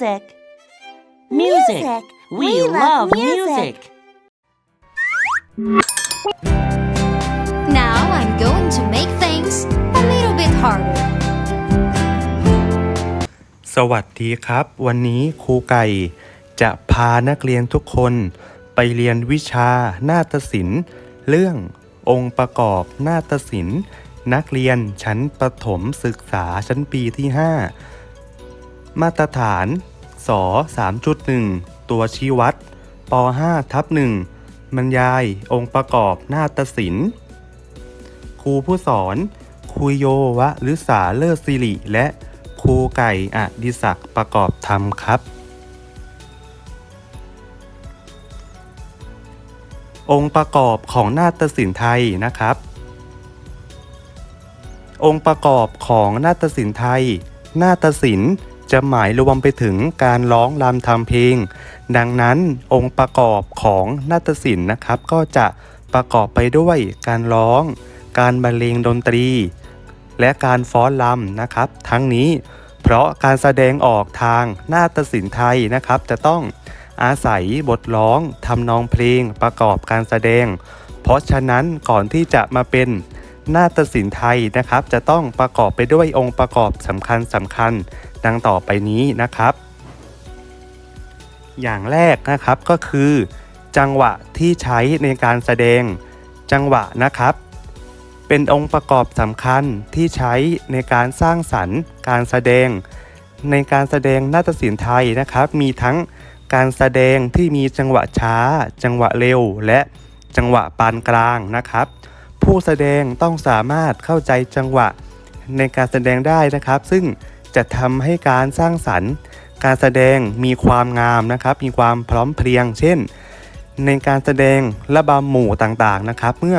music. Music. We, love music. Now I'm going to make things a little bit harder. สวัสดีครับ วันนี้ครูไก่ จะพานักเรียนทุกคนไปเรียนวิชานาฏศิลป์ เรื่ององค์ประกอบนาฏศิลป์ นักเรียนชั้นประถมศึกษาชั้นปีที่ 5 มาตรฐาน ส3.1 ตัวชี้วัดป5ทับ1บรรยายองค์ประกอบนาฏศิลป์ครูผู้สอนครูโยวะหรือสาเลิศสิริ และครูไก่อดิศักประกอบธรรมครับ องค์ประกอบของนาฏศิลป์ไทยนะครับ องค์ประกอบของนาฏศิลป์ไทย นาฏศิลป์ จะหมายรวมไปถึงการร้องรำทำเพลง ดังนั้นองค์ประกอบของนาฏศิลป์นะครับ ก็จะประกอบไปด้วยการร้อง การบรรเลงดนตรี และการฟ้อนรำนะครับ ทั้งนี้เพราะการแสดงออกทางนาฏศิลป์ไทยนะครับ จะต้องอาศัยบทร้องทำนองเพลงประกอบการแสดง เพราะฉะนั้นก่อนที่จะมาเป็นนาฏศิลป์ไทยนะครับ จะต้องประกอบไปด้วยองค์ประกอบสำคัญสำคัญ ดังต่อไปนี้นะครับ อย่างแรกนะครับก็คือ จังหวะที่ใช้ในการแสดง จังหวะนะครับ เป็นองค์ประกอบสำคัญที่ใช้ในการสร้างสรรค์ การแสดง ในการแสดงนาฏศิลป์ไทยนะครับ มีทั้งการแสดงที่มีจังหวะช้า จังหวะเร็ว และจังหวะปานกลางนะครับ ผู้แสดงต้องสามารถเข้าใจจังหวะในการแสดงได้นะครับ ซึ่ง จะทำให้การสร้างสรรค์การแสดงมีความงามนะครับ มีความพร้อมเพรียง เช่น ในการแสดงระบำหมู่ต่างๆนะครับ เมื่อ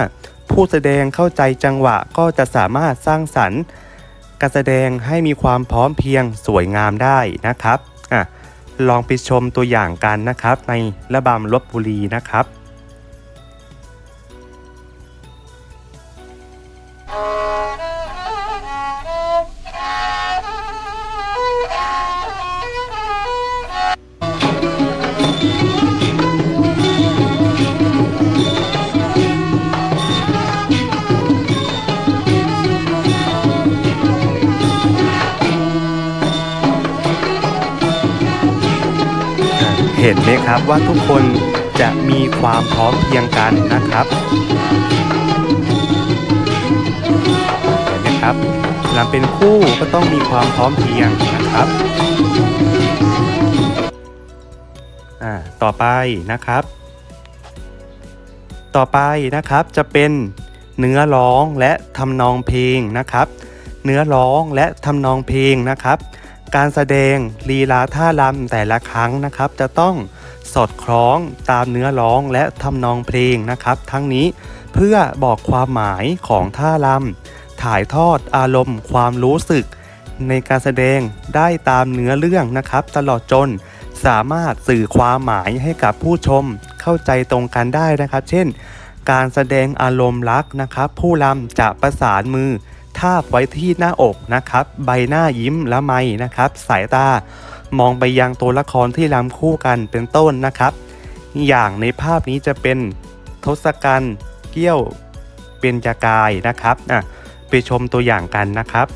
ผู้แสดงเข้าใจจังหวะก็จะสามารถสร้างสรรค์ การแสดงให้มีความพร้อมเพรียงสวยงามได้นะครับอะลองไปชมตัวอย่างกันนะครับ ในระบำลบบุรีนะครับ เห็นไหมครับว่าทุกคนจะมีความพร้อมเพียงกันนะครับเห็นไหมครับลำเป็นคู่ก็ต้องมีความพร้อมเพียงนะครับอ่าต่อไปนะครับ ต่อไปนะครับจะเป็นเนื้อร้องและทำนองเพลงนะครับ เนื้อร้องและทำนองเพลงนะครับ การแสดงลีลาท่ารำแต่ละครั้งนะครับ จะต้องสอดคล้องตามเนื้อร้องและทำนองเพลงนะครับ ทั้งนี้เพื่อบอกความหมายของท่ารำถ่ายทอดอารมณ์ ความรู้สึก ในการแสดงได้ตามเนื้อเรื่องนะครับ ตลอดจนสามารถสื่อความหมายให้กับผู้ชมเข้าใจตรงกันได้นะครับ เช่น การแสดงอารมณ์รักนะครับ ผู้รำจะประสานมือ ทาบไว้ที่หน้าอกนะครับ ใบหน้ายิ้มและไมนะครับ สายตามองไปยังตัวละครที่รำคู่กันเป็นต้นนะครับ อย่างในภาพนี้จะเป็นทศกัณฐ์เกี้ยวเป็นจากายนะครับอะไปชมตัวอย่างกันนะครับ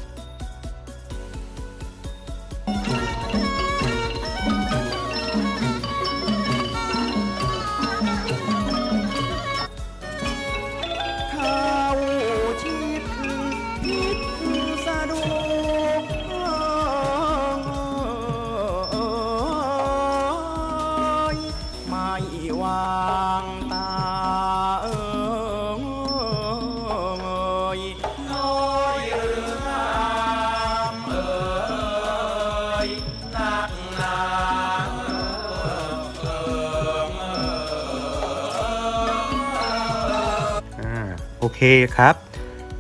เคครับ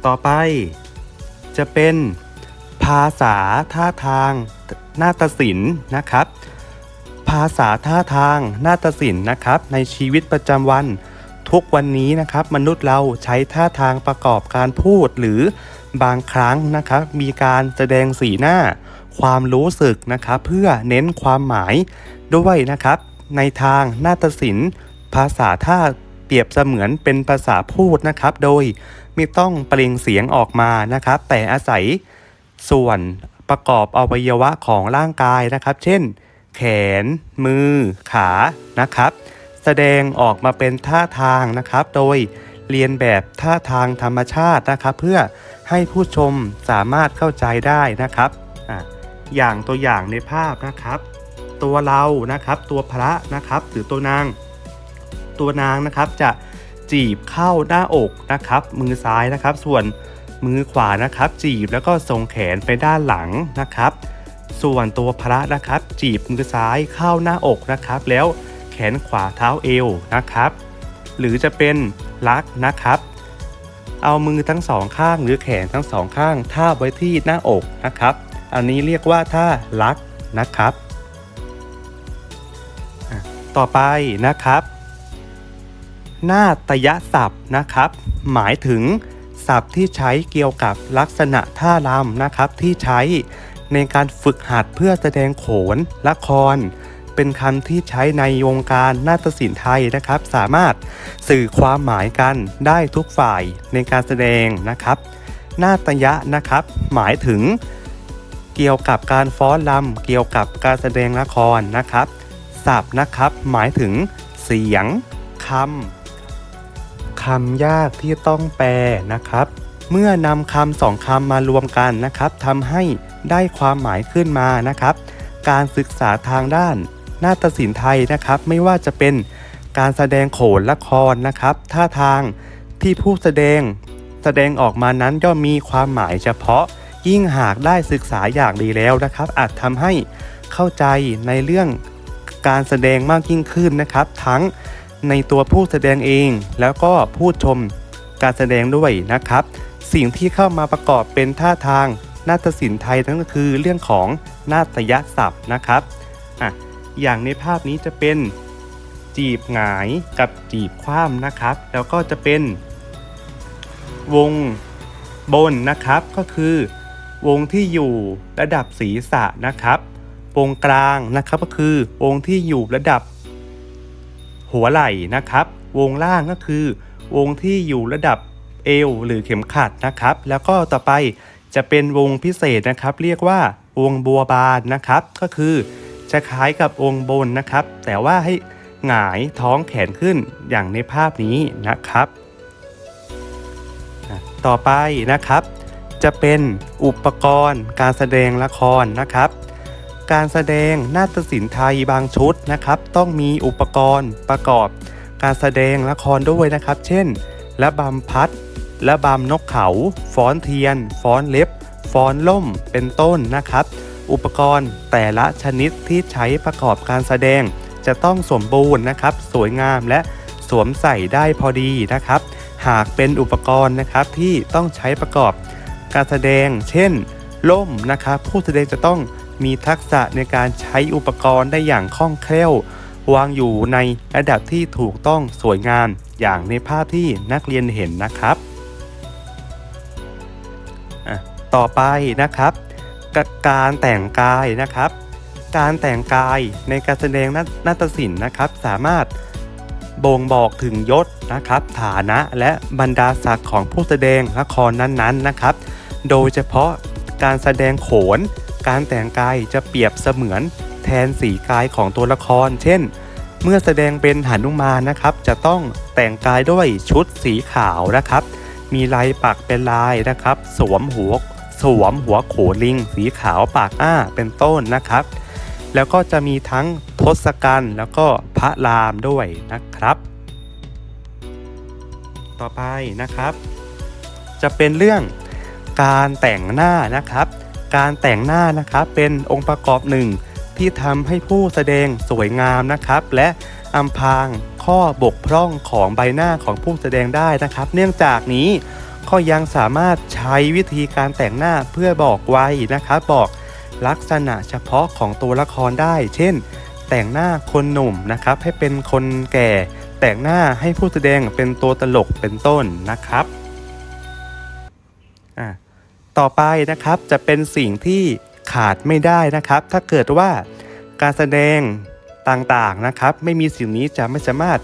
ต่อไปจะเป็นภาษาท่าทางนาฏศิลป์นะครับ ภาษาท่าทางนาฏศิลป์นะครับ ในชีวิตประจำวันทุกวันนี้นะครับ มนุษย์เราใช้ท่าทางประกอบการพูดหรือบางครั้งนะครับ มีการแสดงสีหน้า ความรู้สึกนะครับ เพื่อเน้นความหมายด้วยนะครับ ในทางนาฏศิลป์ ภาษาท่า เปรียบเสมือนเป็นภาษาพูดนะครับ โดยไม่ต้องเปล่งเสียงออกมานะครับ แต่อาศัยส่วนประกอบอวัยวะของร่างกายนะครับ เช่น แขน มือ ขานะครับ แสดงออกมาเป็นท่าทางนะครับ โดยเรียนแบบท่าทางธรรมชาตินะครับ เพื่อให้ผู้ชมสามารถเข้าใจได้นะครับอะอย่างตัวอย่างในภาพนะครับ ตัวเรานะครับ ตัวพระนะครับ หรือตัวนาง ตัวนางนะครับจะจีบเข้าหน้าอกนะครับ มือซ้ายนะครับ ส่วนมือขวานะครับ จีบแล้วก็ทรงแขนไปด้านหลังนะครับ ส่วนตัวพระนะครับ จีบมือซ้ายเข้าหน้าอกนะครับ แล้วแขนขวาเท้าเอวนะครับ หรือจะเป็นลักนะครับ เอามือทั้งสองข้างหรือแขนทั้งสองข้างท่าไว้ที่หน้าอกนะครับ อันนี้เรียกว่าท่าลักนะครับ ต่อไปนะครับ หน้าตยศัพท์นะครับ หมายถึงศัพท์ที่ใช้เกี่ยวกับลักษณะท่ารำนะครับ ที่ใช้ในการฝึกหัดเพื่อแสดงโขนละคร เป็นคำที่ใช้ในวงการนาฏศิลป์ไทยนะครับ สามารถสื่อความหมายกันได้ทุกฝ่ายในการแสดงนะครับนาตยะนะครับ หมายถึงเกี่ยวกับการฟ้อนรำเกี่ยวกับการแสดงละครนะครับศัพท์นะครับ หมายถึงเสียงคำ คำยากที่ต้องแปลนะครับ เมื่อนำคำสองคำมารวมกันนะครับทำให้ได้ความหมายขึ้นมานะครับ การศึกษาทางด้านนาฏศิลป์ไทยนะครับ ไม่ว่าจะเป็นการแสดงโขนละครนะครับ ท่าทางที่ผู้แสดงแสดงออกมานั้นย่อมมีความหมายเฉพาะ ยิ่งหากได้ศึกษาอย่างดีแล้วนะครับ อาจทำให้เข้าใจในเรื่องการแสดงมากยิ่งขึ้นนะครับ ทั้ง ในตัวผู้แสดงเอง แล้วก็ผู้ชมการแสดงด้วยนะครับ สิ่งที่เข้ามาประกอบเป็นท่าทางนาฏศิลป์ไทยนั่นก็คือเรื่องของนาฏยศัพท์นะครับอะอย่างในภาพนี้จะเป็นจีบหงายกับจีบคว่ำนะครับ แล้วก็จะเป็น วงบนนะครับก็คือ วงที่อยู่ระดับศีรษะนะครับ วงกลางนะครับก็คือวงที่อยู่ระดับ หัวไหล่นะครับ วงล่างก็คือ วงที่อยู่ระดับเอวหรือเข็มขัดนะครับ แล้วก็ต่อไปจะเป็นวงพิเศษนะครับ เรียกว่าวงบัวบานนะครับ ก็คือจะคล้ายกับวงบนนะครับ แต่ว่าให้หงายท้องแขนขึ้นอย่างในภาพนี้นะครับต่อไปนะครับ จะเป็นอุปกรณ์การแสดงละครนะครับ การแสดงนาฏศิลป์ไทยบางชุดนะครับ ต้องมีอุปกรณ์ประกอบ การแสดงละครด้วยนะครับ เช่นระบำพัดระบำนกเขาฟ้อนเทียน ฟ้อนเล็บ ฟ้อนล่มเป็นต้นนะครับ อุปกรณ์แต่ละชนิดที่ใช้ประกอบการแสดง จะต้องสมบูรณ์นะครับ สวยงามและสวมใส่ได้พอดีนะครับ หากเป็นอุปกรณ์นะครับที่ต้องใช้ประกอบการแสดง เช่นล่มนะครับ ผู้แสดงจะต้อง มีทักษะในการใช้อุปกรณ์ได้อย่างคล่องแคล่ว วางอยู่ในระดับที่ถูกต้องสวยงามอย่างในภาพที่นักเรียนเห็นนะครับต่อไปนะครับกการแต่งกายนะครับ การแต่งกายในการแสดงนานาฏศิลป์นะครับ สามารถบ่งบอกถึงยศนะครับ ฐานะและบรรดาศักดิ์ของผู้แสดงละครนั้นๆนะครับ โดยเฉพาะการแสดงโขน การแต่งกายจะเปรียบเสมือนแทนสีกายของตัวละคร เช่น เมื่อแสดงเป็นหนุมานนะครับ จะต้องแต่งกายด้วยชุดสีขาวนะครับ มีลายปักเป็นลายนะครับ สวมหัวสวมหัวโขลิง สีขาวปากอ้าเป็นต้นนะครับ แล้วก็จะมีทั้งทศกัณฐ์แล้วก็พระรามด้วยนะครับ ต่อไปนะครับ จะเป็นเรื่องการแต่งหน้านะครับ การแต่งหน้านะครับเป็นองค์ประกอบหนึ่งที่ทำให้ผู้แสดงสวยงามนะครับ และอำพรางข้อบกพร่องของใบหน้าของผู้แสดงได้นะครับ เนื่องจากนี้ก็ยังสามารถใช้วิธีการแต่งหน้าเพื่อบอกไว้นะครับ บอกลักษณะเฉพาะของตัวละครได้ เช่น แต่งหน้าคนหนุ่มนะครับ ให้เป็นคนแก่ แต่งหน้าให้ผู้แสดงเป็นตัวตลกเป็นต้นนะครับ ต่อไปนะครับจะเป็นสิ่งที่ขาดไม่ได้นะครับ ถ้าเกิดว่าการแสดงต่างๆนะครับ ไม่มีสิ่งนี้จะไม่สามารถ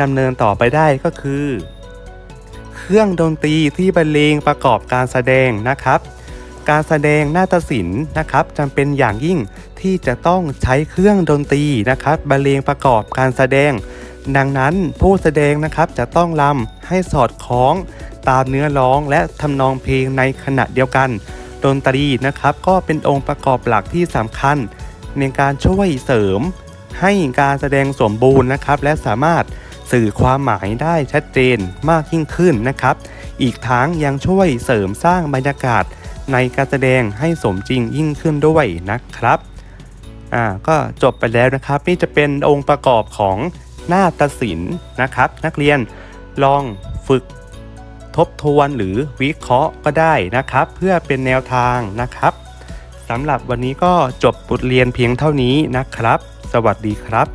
ดำเนินต่อไปได้ก็คือ เครื่องดนตรีที่บรรเลงประกอบการแสดงนะครับ การแสดงนาฏศิลป์นะครับจำเป็นอย่างยิ่งที่จะต้องใช้เครื่องดนตรีนะครับบรรเลงประกอบการแสดง ดังนั้นผู้แสดงนะครับจะต้องรำให้สอดคล้อง ตามเนื้อร้องและทำนองเพลงในขณะเดียวกัน ดนตรีนะครับก็เป็นองค์ประกอบหลักที่สำคัญ ในการช่วยเสริม ให้การแสดงสมบูรณ์นะครับ และสามารถสื่อความหมายได้ชัดเจนมากยิ่งขึ้นนะครับ อีกทั้งยังช่วยเสริมสร้างบรรยากาศในการแสดงให้สมจริงยิ่งขึ้นด้วยนะครับ อ่า ก็จบไปแล้วนะครับ นี่จะเป็นองค์ประกอบของหน้าฏศิลป์นะครับ นักเรียนลองฝึก ทบทวนหรือวิเคราะห์ก็ได้นะครับ เพื่อเป็นแนวทางนะครับสำหรับวันนี้ก็จบบทเรียนเพียงเท่านี้นะครับ สวัสดีครับ